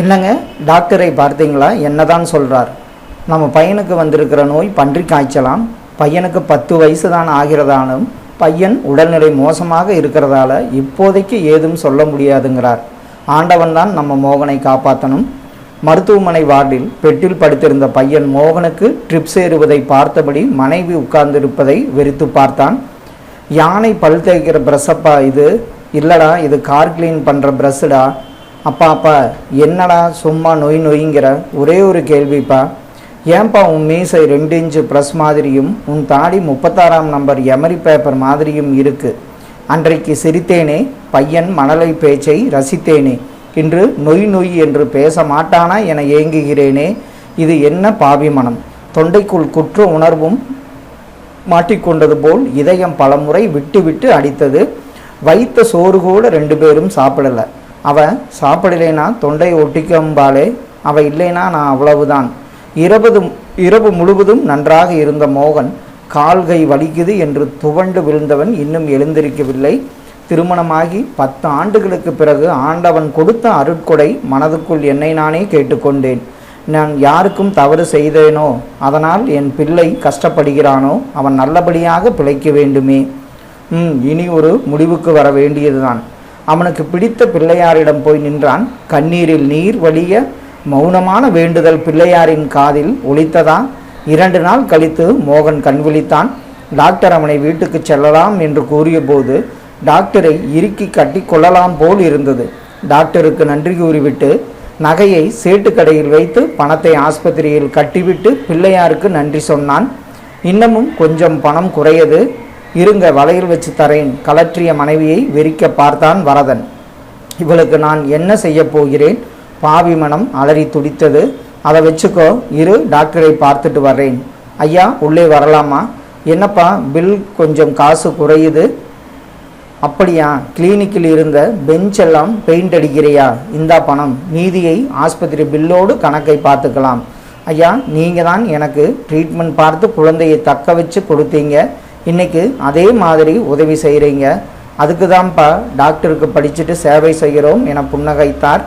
என்னங்க? டாக்டரை பார்த்தீங்களா? என்னதான் சொல்கிறார் நம்ம பையனுக்கு வந்திருக்கிற நோய் பன்றி காய்ச்சலாம். பையனுக்கு பத்து வயசு தான் ஆகிறதாலும் பையன் உடல்நிலை மோசமாக இருக்கிறதால இப்போதைக்கு ஏதும் சொல்ல முடியாதுங்கிறார். ஆண்டவன் தான் நம்ம மோகனை காப்பாற்றணும் மருத்துவமனை வார்டில் பெட்டில் படுத்திருந்த பையன் மோகனுக்கு ட்ரிப்ஸ் ஏறுவதை பார்த்தபடி மனைவி உட்கார்ந்திருப்பதை வெறித்து பார்த்தான். யானை பல் தேய்க்கிற ப்ரஷ்ஷப்பா இது. இல்லடா இது கார் க்ளீன் பண்ணுற ப்ரஷ்ஷுடா அப்பா அப்பா என்னடா சும்மா நொய் நொய்ங்கிற? ஒரே ஒரு கேள்விப்பா. ஏன்பா உன் மீசை ரெண்டு இன்ச்சு ப்ரெஸ் மாதிரியும் உன் தாடி முப்பத்தாறாம் நம்பர் எமரி பேப்பர் மாதிரியும் இருக்கு. அன்றைக்கு சிரித்தேனே பையன் மணலை பேச்சை ரசித்தேனே. இன்று நொய் நொய் என்று பேச மாட்டானா என ஏங்குகிறேனே. இது என்ன பாவிமனம் தொண்டைக்குள் குற்ற உணர்வும் மாட்டிக்கொண்டது போல் இதயம் பலமுறை விட்டு விட்டு அடித்தது. வைத்த சோறு கூட ரெண்டு பேரும் சாப்பிடல. அவன் சாப்பிடலைனா தொண்டை ஒட்டிக்கம்பாலே அவ இல்லைனா நான் அவ்வளவுதான். இரவு இரவு முழுவதும் நன்றாக இருந்த மோகன் கால்கை வலிக்குது என்று துவண்டு விழுந்தவன் இன்னும் எழுந்திருக்கவில்லை. திருமணமாகி பத்து ஆண்டுகளுக்கு பிறகு ஆண்டவன் கொடுத்த அருட்கொடை மனதுக்குள் என்னை நானே கேட்டுக்கொண்டேன். நான் யாருக்கும் தவறு செய்தேனோ அதனால் என் பிள்ளை கஷ்டப்படுகிறானோ அவன் நல்லபடியாக பிழைக்க வேண்டுமே. ம் இனி ஒரு முடிவுக்கு வர வேண்டியதுதான். அவனுக்கு பிடித்த பிள்ளையாரிடம் போய் நின்றான். கண்ணீரில் நீர் வழிய மௌனமான வேண்டுதல் பிள்ளையாரின் காதில் ஒலித்ததா? இரண்டு நாள் கழித்து மோகன் கண் விழித்தான். டாக்டர் அவனை வீட்டுக்கு செல்லலாம் என்று கூறியபோது டாக்டரை இறுக்கி கட்டி கொள்ளலாம் போல் இருந்தது. டாக்டருக்கு நன்றி கூறிவிட்டு நகையை சேட்டுக்கடையில் வைத்து பணத்தை ஆஸ்பத்திரியில் கட்டிவிட்டு பிள்ளையாருக்கு நன்றி சொன்னான். இன்னமும் கொஞ்சம் பணம் குறையது. இருங்க வலையில் வச்சு தரேன். கலற்றிய மனைவியை வெறிக்க பார்த்தான் வரதன். இவளுக்கு நான் என்ன செய்ய போகிறேன்? பாவி மனம் அலறி துடித்தது. அதை வச்சுக்கோ இரு டாக்டரை பார்த்துட்டு வர்றேன். ஐயா உள்ளே வரலாமா? என்னப்பா பில் கொஞ்சம் காசு குறையுது? அப்படியா கிளினிக்கில் இருந்த பெஞ்ச் எல்லாம் பெயிண்ட் அடிக்கிறியா? இந்தா பணம். மீதியை ஆஸ்பத்திரி பில்லோடு கணக்கை பார்த்துக்கலாம். ஐயா நீங்கள் தான் எனக்கு ட்ரீட்மெண்ட் பார்த்து குழந்தையை தக்க வச்சு கொடுத்தீங்க. இன்றைக்கு அதே மாதிரி உதவி செய்கிறீங்க அதுக்கு தான்ப்பா டாக்டருக்கு படிச்சுட்டு சேவை செய்கிறோம் என புன்னகைத்தார்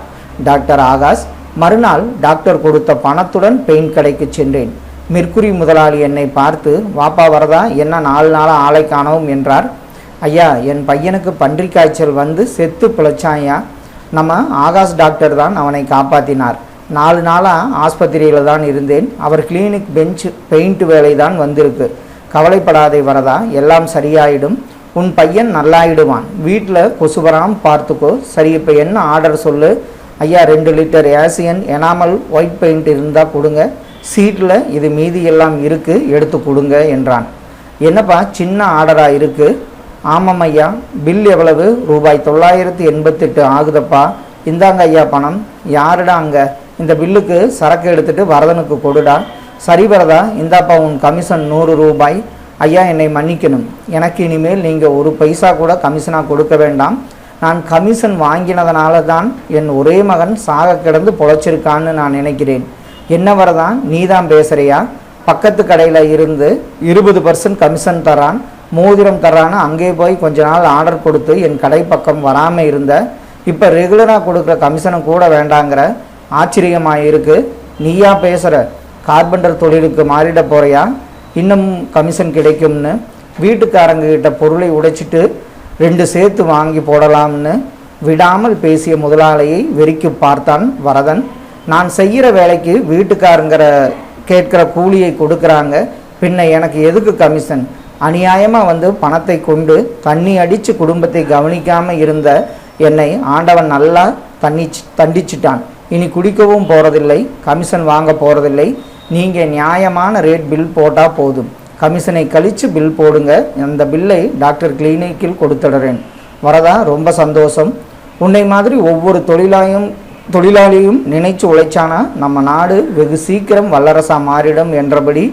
டாக்டர் ஆகாஷ். மறுநாள் டாக்டர் கொடுத்த பணத்துடன் பெயிண்ட் கடைக்கு சென்றேன். மிர்குரி முதலாளி என்னை பார்த்து வாப்பா வரதா என்ன நாலு நாளாக ஆளை காணவும் என்றார். ஐயா என் பையனுக்கு பன்றி காய்ச்சல் வந்து செத்து பிழைச்சாயா நம்ம ஆகாஷ் டாக்டர் தான் அவனை காப்பாற்றினார் நாலு நாளாக ஆஸ்பத்திரியில் தான் இருந்தேன். அவர் கிளினிக் பெஞ்ச் பெயிண்ட் வேலை தான் வந்திருக்கு. கவலைப்படாதே வரதா? எல்லாம் சரியாயிடும். உன் பையன் நல்லாயிடுவான். வீட்டில் கொசு வராமல் பார்த்துக்கோ. சரி இப்போ என்ன ஆர்டர் சொல்லு? ஐயா ரெண்டு litre Asian enamel white paint இருந்தால் கொடுங்க. சீட்டில் இது மீதி எல்லாம் இருக்குது எடுத்து கொடுங்க என்றான். என்னப்பா சின்ன ஆர்டராக இருக்குது ஆமாம் ஐயா. பில் எவ்வளவு? ரூபாய் தொள்ளாயிரத்தி எண்பத்தெட்டு ஆகுதப்பா. இந்தாங்க ஐயா பணம். யாருடா அங்கே? இந்த பில்லுக்கு சரக்கு எடுத்துட்டு வரதனுக்கு கொடுடா. சரி வரதா? இந்தாப்பா உன் கமிஷன் நூறு ரூபாய். ஐயா என்னை மன்னிக்கணும். எனக்கு இனிமேல் நீங்கள் ஒரு பைசா கூட கமிஷனாக கொடுக்க வேண்டாம். நான் கமிஷன் வாங்கினதனால தான் என் ஒரே மகன் சாக கிடந்து பொழைச்சிருக்கான்னு நான் நினைக்கிறேன். என்ன வரதான் நீ தான் பேசுகிறியா பக்கத்து கடையில் இருந்து இருபது பர்சன்ட் கமிஷன் தரான். மோதிரம் தரான்னு அங்கே போய் கொஞ்ச நாள் ஆர்டர் கொடுத்து என் கடை பக்கம் வராமல் இருந்த. இப்போ ரெகுலராக கொடுக்குற கமிஷனும் கூட வேண்டாங்கிற. ஆச்சரியமாக இருக்குது நீயா பேசுகிற கார்பெண்டர் தொழிலுக்கு மாறிட போறியா? இன்னும் கமிஷன் கிடைக்கும்னு? வீட்டுக்காரங்க கிட்ட பொருளை உடைச்சிட்டு ரெண்டு சேர்த்து வாங்கி போடலாம்னு விடாமல் பேசிய முதலாளியை வெறிக்கு பார்த்தான் வரதன். நான் செய்கிற வேலைக்கு வீட்டுக்காரங்கிற கேட்கிற கூலியை கொடுக்குறாங்க. பின்ன எனக்கு எதுக்கு கமிஷன்? அநியாயமாக வந்து பணத்தை கொண்டு தண்ணி அடித்து குடும்பத்தை கவனிக்காமல் இருந்த என்னை ஆண்டவன் நல்லா தண்ணிச்சு தண்டிச்சிட்டான். இனி குடிக்கவும் போகிறதில்லை கமிஷன் வாங்க போகிறதில்லை நீங்கள் நியாயமான ரேட் பில் போட்டால் போதும். கமிஷனை கழித்து பில் போடுங்க. அந்த பில்லை டாக்டர் கிளினிக்கில் கொடுத்துடுறேன். வரதா? ரொம்ப சந்தோஷம். உன்னை மாதிரி ஒவ்வொரு தொழிலாயும் தொழிலாளியும் நினைச்சு உழைச்சானா நம்ம நாடு வெகு சீக்கிரம் வல்லரசா மாறிடும் என்றபடி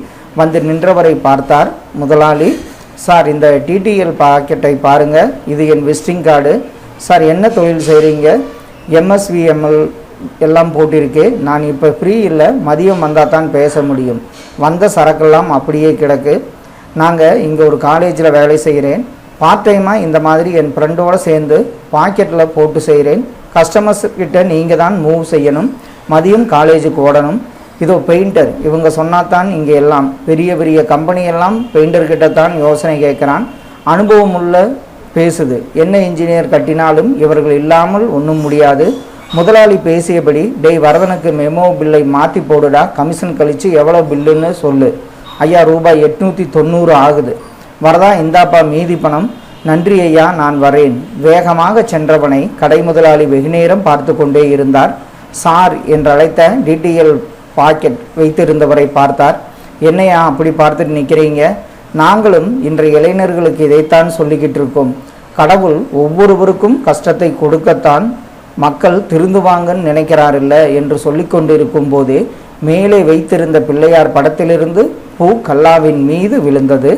வந்து நின்றவரை பார்த்தார் முதலாளி. சார் இந்த டிடிஎல் பாக்கெட்டை பாருங்கள் இது என் விசிட்டிங் கார்டு சார் என்ன தொழில் செய்கிறீங்க எம்எஸ்விஎம்எல் எல்லாம் போட்டிருக்கு. நான் இப்போ ஃப்ரீ இல்லை மதியம் வந்தால் தான் பேச முடியும். வந்த சரக்கெல்லாம் அப்படியே கிடக்கு. நாங்கள் இங்கே ஒரு காலேஜில் வேலை செய்கிறேன் பார்ட் டைமாக இந்த மாதிரி என் ஃப்ரெண்டோடு சேர்ந்து பாக்கெட்டில் போட்டு செய்கிறேன் கஸ்டமர்ஸ் கிட்ட நீங்கள் தான் மூவ் செய்யணும். மதியம் காலேஜுக்கு ஓடணும். இதோ பெயிண்டர் இவங்க சொன்னாதான் இங்கே எல்லாம். பெரிய பெரிய கம்பெனி எல்லாம் பெயிண்டர் தான் யோசனை கேட்குறான். அனுபவம் உள்ள பேசுது. என்ன இன்ஜினியர் கட்டினாலும் இவர்கள் இல்லாமல் ஒன்றும் முடியாது. முதலாளி பேசியபடி டேய் வரதனுக்கு மெமோ பில்லை மாற்றி போடுடா கமிஷன் கழித்து எவ்வளோ பில்லுன்னு சொல்லு. ஐயா ரூபாய் எட்நூற்றி தொண்ணூறு ஆகுது. வரதா இந்தாப்பா மீதி பணம். நன்றி ஐயா நான் வரேன். வேகமாக சென்றவனை கடை முதலாளி வெகுநேரம் பார்த்து கொண்டே இருந்தார். சார் என்றழைத்த டிடிஎல் பாக்கெட் வைத்திருந்தவரை பார்த்தார். என்னையா அப்படி பார்த்துட்டு நிற்கிறீங்க நாங்களும் இன்றைய இளைஞர்களுக்கு இதைத்தான் சொல்லிக்கிட்டு இருக்கோம். கடவுள் ஒவ்வொருவருக்கும் கஷ்டத்தை கொடுக்கத்தான் மக்கள் திருந்துவாங்கன்னு நினைக்கிறாரில்ல என்று சொல்லிக்கொண்டிருக்கும் போதே மேலே வைத்திருந்த பிள்ளையார் படத்திலிருந்து பூ கல்லாவின் மீது விழுந்தது.